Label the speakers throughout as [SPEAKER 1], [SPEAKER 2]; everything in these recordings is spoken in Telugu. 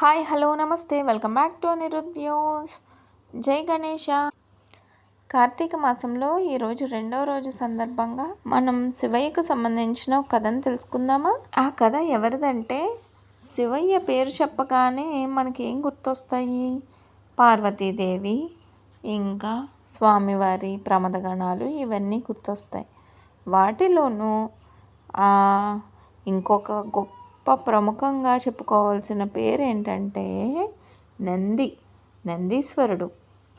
[SPEAKER 1] హాయ్ హలో నమస్తే. Welcome back to Anirudh Jai Ganesha. Karthika మాసంలో ఈరోజు రెండో రోజు సందర్భంగా మనం శివయ్యకు సంబంధించిన ఒక కథను తెలుసుకుందామా? ఆ కథ ఎవరిదంటే శివయ్య పేరు చెప్పగానే మనకి ఏం గుర్తొస్తాయి? పార్వతీదేవి ఇంకా స్వామివారి ప్రమదగణాలు ఇవన్నీ గుర్తొస్తాయి. వాటిలోనూ ఇంకొక గొప్ప ప్రముఖంగా చెప్పుకోవాల్సిన పేరు ఏంటంటే నంది నందీశ్వరుడు.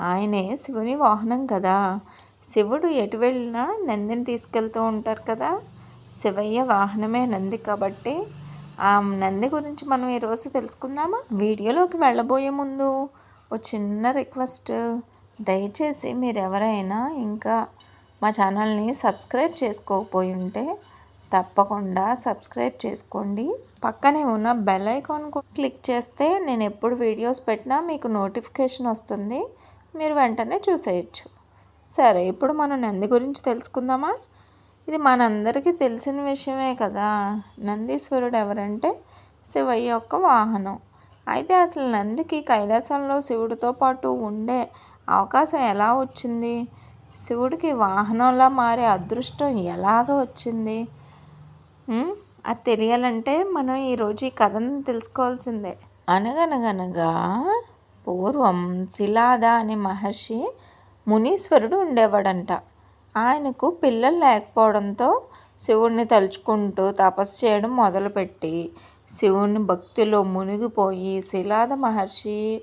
[SPEAKER 1] ఆయనే శివుని వాహనం కదా. శివుడు ఎటు వెళ్ళినా నందిని తీసుకెళ్తూ ఉంటారు కదా. శివయ్య వాహనమే నంది కాబట్టి. ఆ నంది గురించి మనం ఈరోజు తెలుసుకుందామా? వీడియోలోకి వెళ్ళబోయే ముందు ఒక చిన్న రిక్వెస్ట్. దయచేసి మీరు ఎవరైనా ఇంకా మా ఛానల్ని సబ్స్క్రైబ్ చేసుకోకపోయి ఉంటే తప్పకుండా సబ్స్క్రైబ్ చేసుకోండి. పక్కనే ఉన్న బెల్ ఐకాన్ క్లిక్ చేస్తే నేను ఎప్పుడు వీడియోస్ పెట్టినా మీకు నోటిఫికేషన్ వస్తుంది. మీరు వెంటనే చూసేయచ్చు. సరే ఇప్పుడు మనం నంది గురించి తెలుసుకుందామా? ఇది మనందరికీ తెలిసిన విషయమే కదా. నందీశ్వరుడు ఎవరంటే శివయ్య యొక్క వాహనం. అయితే అసలు నందికి కైలాసంలో శివుడితో పాటు ఉండే అవకాశం ఎలా వచ్చింది? శివుడికి వాహనంలా మారే అదృష్టం ఎలాగ వచ్చింది? అది తెలియాలంటే మనం ఈరోజు ఈ కథను తెలుసుకోవాల్సిందే. అనగనగనగా పూర్వం శిలాద అనే మహర్షి మునీశ్వరుడు ఉండేవాడంట. ఆయనకు పిల్లలు లేకపోవడంతో శివుణ్ణి తలుచుకుంటూ తపస్సు చేయడం మొదలుపెట్టి శివుని భక్తిలో మునిగిపోయి శిలాద మహర్షి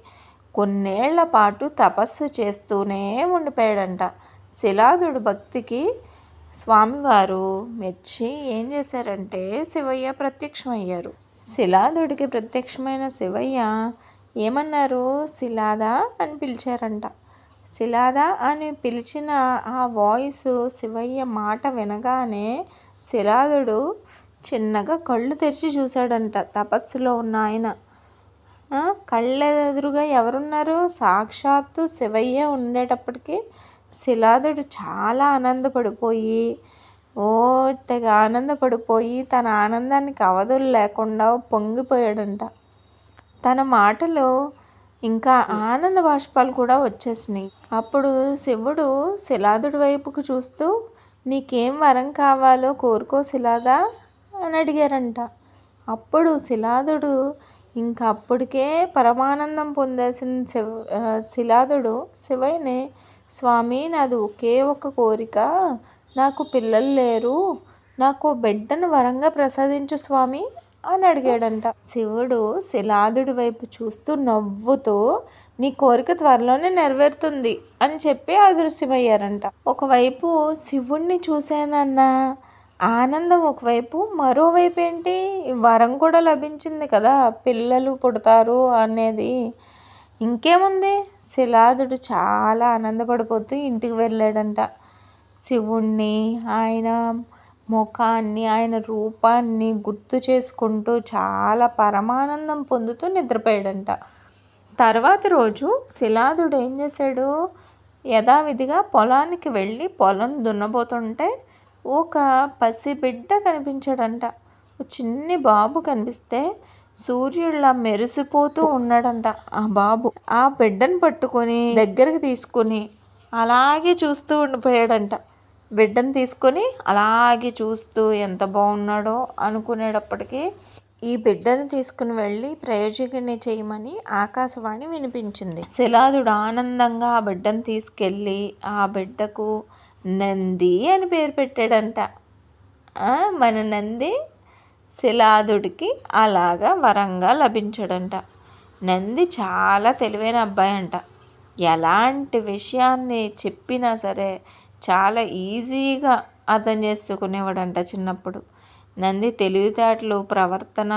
[SPEAKER 1] కొన్నేళ్ళ పాటు తపస్సు చేస్తూనే ఉండిపోయాడంట. శిలాదుడు భక్తికి స్వామివారు మెచ్చి ఏం చేశారంటే శివయ్య ప్రత్యక్షమయ్యారు. శిలాదుడికి ప్రత్యక్షమైన శివయ్య ఏమన్నారు? శిలాదా అని పిలిచారంట. శిలాదా అని పిలిచిన ఆ వాయిస్ శివయ్య మాట వినగానే శిలాదుడు చిన్నగా కళ్ళు తెరిచి చూశాడంట. తపస్సులో ఉన్న ఆయన. కళ్ళెదురుగా ఎవరున్నారు? సాక్షాత్తు శివయ్య ఉండేటప్పటికీ శిలాదుడు చాలా ఆనందపడిపోయి ఓ తెగ ఆనందపడిపోయి తన ఆనందానికి అవధులు లేకుండా పొంగిపోయాడంట. తన మాటలో ఇంకా ఆనంద బాష్పాలు కూడా వచ్చేసినాయి. అప్పుడు శివుడు శిలాదుడి వైపుకు చూస్తూ నీకేం వరం కావాలో కోరుకో శిలాదా? అని అడిగారంట. అప్పుడు శిలాదుడు ఇంకా అప్పటికే పరమానందం పొందేసిన శివ శిలాదుడు శివయ్యని స్వామి నాది ఒకే ఒక కోరిక. నాకు పిల్లలు లేరు. నాకు బిడ్డను వరంగా ప్రసాదించు స్వామి అని అడిగాడంట. శివుడు శిలాదుడి వైపు చూస్తూ నవ్వుతూ నీ కోరిక త్వరలోనే నెరవేరుతుంది అని చెప్పి అదృశ్యమయ్యారంట. ఒకవైపు శివుణ్ణి చూశానన్న ఆనందం ఒకవైపు మరోవైపు ఏంటి? వరం కూడా లభించింది కదా పిల్లలు పుడతారు అనేది. ఇంకేముంది? శిలాదుడు చాలా ఆనందపడిపోతూ ఇంటికి వెళ్ళాడంట. శివుణ్ణి ఆయన ముఖాన్ని ఆయన రూపాన్ని గుర్తు చేసుకుంటూ చాలా పరమానందం పొందుతూ నిద్రపోయాడంట. తర్వాత రోజు శిలాదుడు ఏం చేశాడు? యథావిధిగా పొలానికి వెళ్ళి పొలం దున్నబోతుంటే ఒక పసిబిడ్డ కనిపించాడంట. చిన్ని బాబు కనిపిస్తే సూర్యుడిలా మెరిసిపోతూ ఉన్నాడంట ఆ బాబు. ఆ బిడ్డను పట్టుకొని దగ్గరికి తీసుకొని అలాగే చూస్తూ ఉండిపోయాడంట. బిడ్డను తీసుకొని అలాగే చూస్తూ ఎంత బాగున్నాడో అనుకునేటప్పటికీ ఈ బిడ్డను తీసుకుని వెళ్ళి ప్రయోజకుని చేయమని ఆకాశవాణి వినిపించింది. శిలాదుడు ఆనందంగా ఆ బిడ్డను తీసుకెళ్ళి ఆ బిడ్డకు నంది అని పేరు పెట్టాడంట. మన నంది శిలాదుడికి అలాగా వరంగా లభించడంట. నంది చాలా తెలివైన అబ్బాయి అంట ఎలాంటి విషయాన్ని చెప్పినా సరే చాలా ఈజీగా అర్థం చేసుకునేవాడంట చిన్నప్పుడు. నంది తెలివితేటలు ప్రవర్తన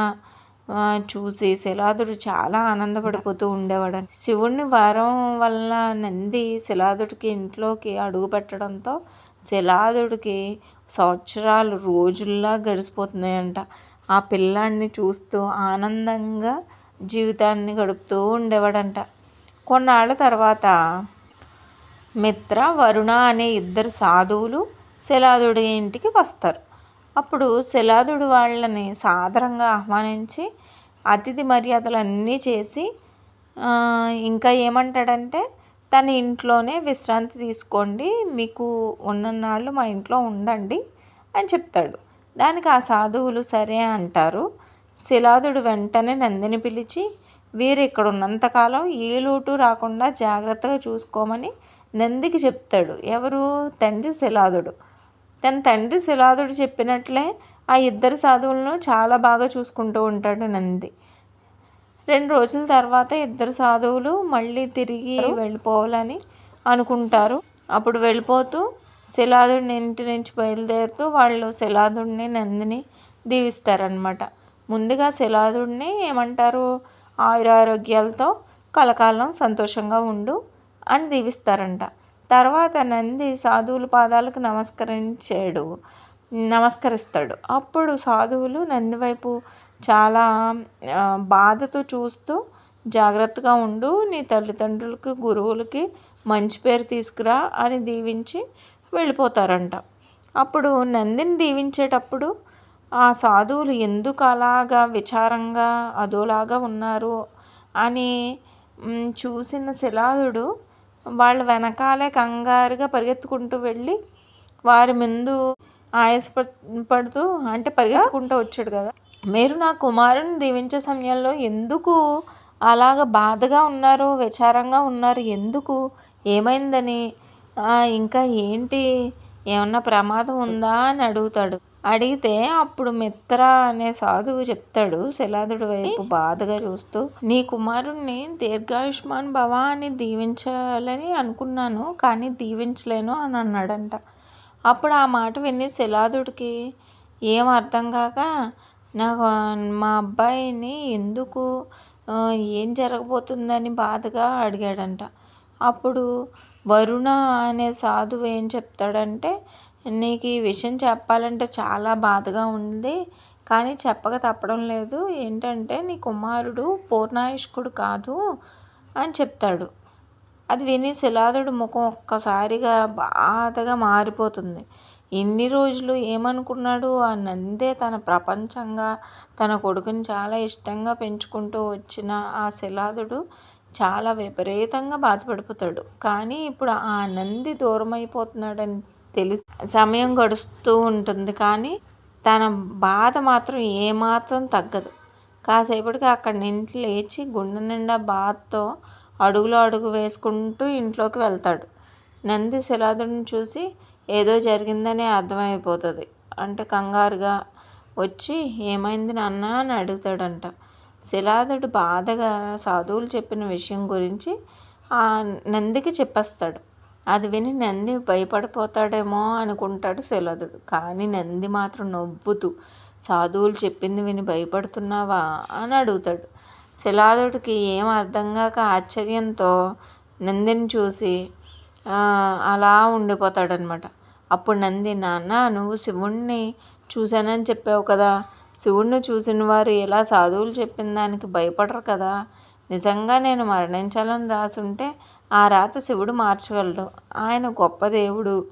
[SPEAKER 1] చూసి శిలాదుడు చాలా ఆనందపడిపోతూ ఉండేవాడు శివుణ్ణి వరం వల్ల నంది శిలాదుడికి ఇంట్లోకి అడుగు పెట్టడంతో శిలాదుడికి సంవత్సరాలు రోజుల్లా గడిచిపోతున్నాయంట. ఆ పిల్లాడిని చూస్తూ ఆనందంగా జీవితాన్ని గడుపుతూ ఉండేవాడంట. కొన్నాళ్ళ తర్వాత మిత్ర వరుణ అనే ఇద్దరు సాధువులు శిలాదుడి ఇంటికి వస్తారు. అప్పుడు శిలాదుడు వాళ్ళని సాదరంగా ఆహ్వానించి అతిథి మర్యాదలు అన్నీ చేసి ఇంకా ఏమంటాడంటే తన ఇంట్లోనే విశ్రాంతి తీసుకోండి మీకు ఉన్ననాళ్ళు మా ఇంట్లో ఉండండి అని చెప్తాడు. దానికి ఆ సాధువులు సరే అంటారు. శిలాదుడు వెంటనే నందిని పిలిచి వీరు ఇక్కడ ఉన్నంతకాలం ఏ లోటు రాకుండా జాగ్రత్తగా చూసుకోమని నందికి చెప్తాడు. ఎవరు? తండ్రి శిలాదుడు. తన తండ్రి శిలాదుడు చెప్పినట్లే ఆ ఇద్దరు సాధువులను చాలా బాగా చూసుకుంటూ ఉంటాడు నంది. రెండు రోజుల తర్వాత ఇద్దరు సాధువులు మళ్ళీ తిరిగి వెళ్ళిపోవాలని అనుకుంటారు. అప్పుడు వెళ్ళిపోతూ శిలాదుడిని ఇంటి నుంచి బయలుదేరుతూ వాళ్ళు శిలాదుడిని నందిని దీవిస్తారనమాట ముందుగా శిలాదుడిని ఏమంటారు? ఆయురారోగ్యాలతో కలకాలం సంతోషంగా ఉండు అని దీవిస్తారంట. తర్వాత నంది సాధువుల పాదాలకు నమస్కరించాడు నమస్కరిస్తాడు. అప్పుడు సాధువులు నంది వైపు చాలా బాధతో చూస్తూ జాగ్రత్తగా ఉండు నీ తల్లిదండ్రులకి గురువులకి మంచి పేరు తీసుకురా అని దీవించి వెళ్ళిపోతారంట. అప్పుడు నందిని దీవించేటప్పుడు ఆ సాధువులు ఎందుకు అలాగా విచారంగా అదోలాగా ఉన్నారు అని చూసిన శిలాదుడు వాళ్ళ వెనకాలే కంగారుగా పరిగెత్తుకుంటూ వెళ్ళి వారి ముందు ఆయాస పడుతూ అంటే పరిగెత్తుకుంటూ వచ్చాడు కదా. మీరు నా కుమారుని దీవించే సమయంలో ఎందుకు అలాగ బాధగా ఉన్నారు విచారంగా ఉన్నారు ఎందుకు? ఏమైందని? ఇంకా ఏంటి? ఏమన్నా ప్రమాదం ఉందా అని అడుగుతాడు. అడిగితే అప్పుడు మిత్ర అనే సాధువు చెప్తాడు శిలాదుడు వైపు బాధగా చూస్తూ. నీ కుమారుణ్ణి దీర్ఘాయుష్మాన్ భవ అని దీవించాలని అనుకున్నాను కానీ దీవించలేను అని అన్నాడంట. అప్పుడు ఆ మాట విని శిలాదుడికి ఏం అర్థం కాక నాకు మా అబ్బాయిని ఎందుకు ఏం జరగబోతుందని బాధగా అడిగాడంట. అప్పుడు వరుణ అనే సాధువు ఏం చెప్తాడంటే నీకు ఈ విషయం చెప్పాలంటే చాలా బాధగా ఉంది కానీ చెప్పక తప్పడం లేదు. ఏంటంటే నీ కుమారుడు పూర్ణాయుష్కుడు కాదు అని చెప్తాడు. అది విని శిలాదుడు ముఖం ఒక్కసారిగా బాధగా మారిపోతుంది. ఎన్ని రోజులు ఏమనుకున్నాడు? ఆ నందే తన ప్రపంచంగా తన కొడుకుని చాలా ఇష్టంగా పెంచుకుంటూ వచ్చిన ఆ శిలాదుడు చాలా విపరీతంగా బాధపడిపోతాడు. కానీ ఇప్పుడు ఆ నంది దూరం అయిపోతున్నాడని తెలిసి. సమయం గడుస్తూ ఉంటుంది. కానీ తన బాధ మాత్రం ఏమాత్రం తగ్గదు. కాసేపటికి అక్కడి నుంచి లేచి గుండె నిండా బాధతో అడుగులో అడుగు వేసుకుంటూ ఇంట్లోకి వెళ్తాడు. నంది శిలాదుడిని చూసి ఏదో జరిగిందని అర్థమైపోతుంది. అంటే కంగారుగా వచ్చి ఏమైంది నాన్న? అని అడుగుతాడంట. శిలాదుడు బాధగా సాధువులు చెప్పిన విషయం గురించి ఆ నందికి చెప్పేస్తాడు. అది విని నంది భయపడిపోతాడేమో అనుకుంటాడు శిలాదుడు కానీ నంది మాత్రం నవ్వుతూ సాధువులు చెప్పింది విని భయపడుతున్నావా అని అడుగుతాడు. శిలాదుడికి ఏం అర్థం కాక ఆశ్చర్యంతో నందిని చూసి అలా ఉండిపోతాడనమాట అప్పుడు నంది నాన్న నువ్వు శివుణ్ణి చూశానని చెప్పావు కదా. శివుణ్ణి చూసిన వారు ఇలా సాధువులు చెప్పిన దానికి భయపడరు కదా. నిజంగా నేను మరణించాలని రాసుంటే ఆ రాత శివుడు మార్చగలడు. ఆయన గొప్ప దేవుడు.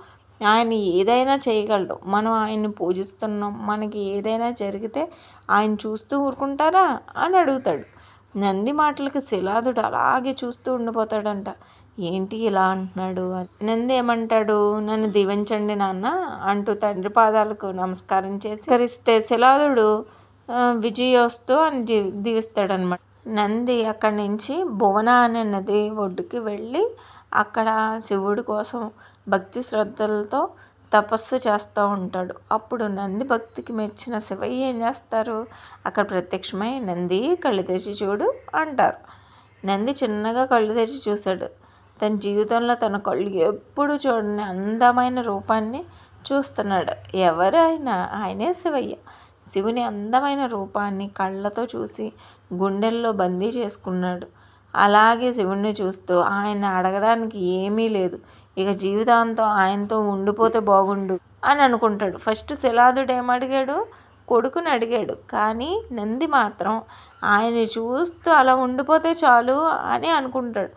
[SPEAKER 1] ఆయన ఏదైనా చేయగలడు. మనం ఆయన్ని పూజిస్తున్నాం. మనకి ఏదైనా జరిగితే ఆయన చూస్తూ ఊరుకుంటారా? అని అడుగుతాడు. నంది మాటలకి శిలాదుడు అలాగే చూస్తూ ఉండిపోతాడంట. ఏంటి ఇలా అంటున్నాడు? నంది ఏమంటాడు? నన్ను దీవించండి నాన్న అంటూ తండ్రి పాదాలకు నమస్కారం చేసి కరిస్తే శిలాదుడు విజయోస్తు అని దీవిస్తాడనమాట నంది అక్కడి నుంచి భువన అనే నది ఒడ్డుకి వెళ్ళి అక్కడ శివుడి కోసం భక్తి శ్రద్ధలతో తపస్సు చేస్తూ ఉంటాడు. అప్పుడు నంది భక్తికి మెచ్చిన శివయ్య ఏం చేస్తారు? అక్కడ ప్రత్యక్షమై నంది కళ్ళు తెరిచి చూడు అంటారు. నంది చిన్నగా కళ్ళు తెరిచి చూశాడు. తన జీవితంలో తన కళ్ళు ఎప్పుడు చూడని అందమైన రూపాన్ని చూస్తున్నాడు. ఎవరైనా ఆయనే శివయ్య. శివుని అందమైన రూపాన్ని కళ్ళతో చూసి గుండెల్లో బందీ చేసుకున్నాడు. అలాగే శివుణ్ణి చూస్తూ ఆయన అడగడానికి ఏమీ లేదు. ఇక జీవితాంతం ఆయనతో ఉండిపోతే బాగుండు అని అనుకుంటాడు. ఫస్ట్ శిలాదుడు ఏమడిగాడు కొడుకుని అడిగాడు. కానీ నంది మాత్రం ఆయన్ని చూస్తూ అలా ఉండిపోతే చాలు అని అనుకుంటాడు.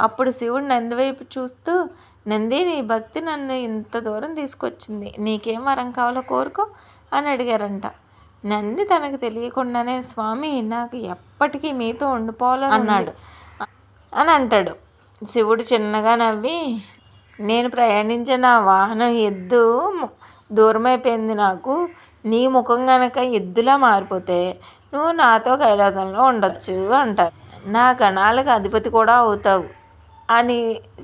[SPEAKER 1] అప్పుడు శివుడు నంది వైపు చూస్తూ నంది నీ భక్తి నన్ను ఇంత దూరం తీసుకొచ్చింది. నీకేం వరం కావాలో కోరుకో అని అడిగారంట. నంది తనకు తెలియకుండానే స్వామి నాకు ఎప్పటికీ మీతో ఉండిపోవాలని అన్నాడు. అని అంటాడు. శివుడు చిన్నగా నవ్వి నేను ప్రయాణించిన వాహనం ఎద్దు దూరమైపోయింది నాకు. నీ ముఖం గనక ఎద్దులా మారిపోతే నువ్వు నాతో కైలాసంలో ఉండొచ్చు అంటారు. నా గణాలకు అధిపతి కూడా అవుతావు అని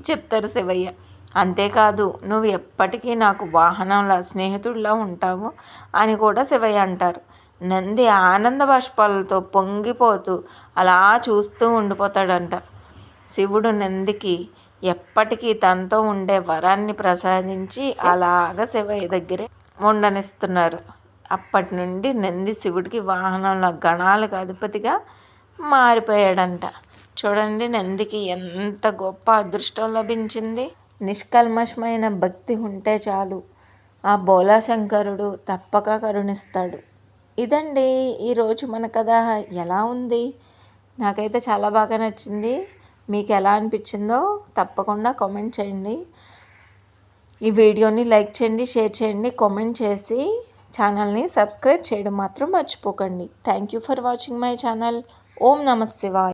[SPEAKER 1] చెప్తారు శివయ్య. అంతేకాదు నువ్వు ఎప్పటికీ నాకు వాహనంలా స్నేహితుడిలా ఉంటావు అని కూడా శివయ్య అంటారు. నంది ఆనంద బాష్పాలతో పొంగిపోతూ అలా చూస్తూ ఉండిపోతాడంట. శివుడు నందికి ఎప్పటికీ తనతో ఉండే వరాన్ని ప్రసాదించి అలాగ శివయ్య దగ్గరే ఉండనిస్తున్నారు. అప్పటి నుండి నంది శివుడికి వాహనంలో గణాలకు అధిపతిగా మారిపోయాడంట. చూడండి నందికి ఎంత గొప్ప అదృష్టం లభించింది. నిష్కల్మషమైన భక్తి ఉంటే చాలు. ఆ బోలాశంకరుడు తప్పక కరుణిస్తాడు. ఇదండి ఈరోజు మన కథ. ఎలా ఉంది? నాకైతే చాలా బాగా నచ్చింది. మీకు ఎలా అనిపించిందో తప్పకుండా కామెంట్ చేయండి. ఈ వీడియోని లైక్ చేయండి షేర్ చేయండి కామెంట్ చేసి ఛానల్ని సబ్స్క్రైబ్ చేయడం మాత్రం మర్చిపోకండి. Thank you for watching my channel. ఓం నమ శివాయ్.